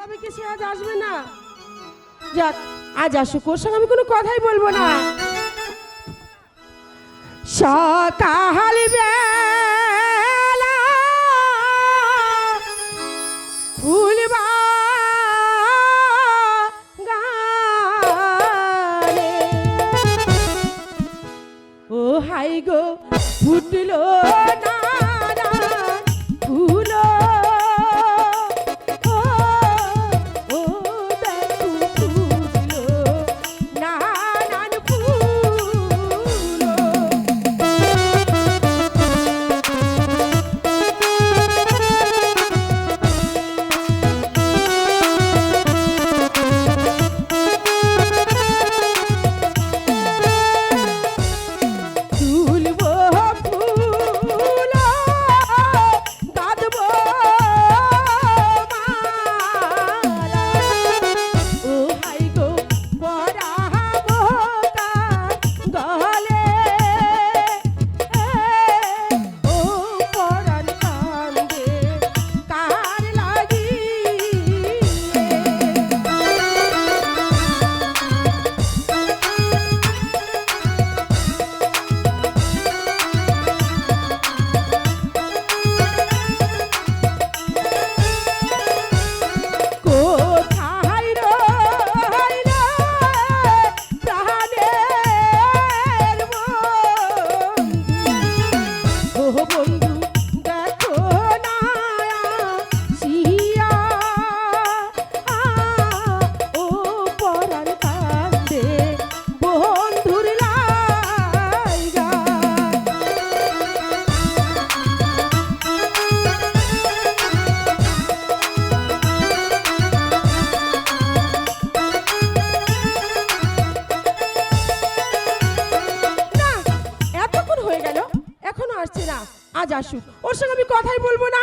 তবে কি সে আজ আসবে না? যাক, আজ আসুক, ওর সঙ্গে আমি কোনো কথাই বলব না। সকাল বেলা ফুল বাগানে। ও হাই গো, ফুটলো নানান আজ আসুক। ওর সঙ্গে আমি কথাই বলব না।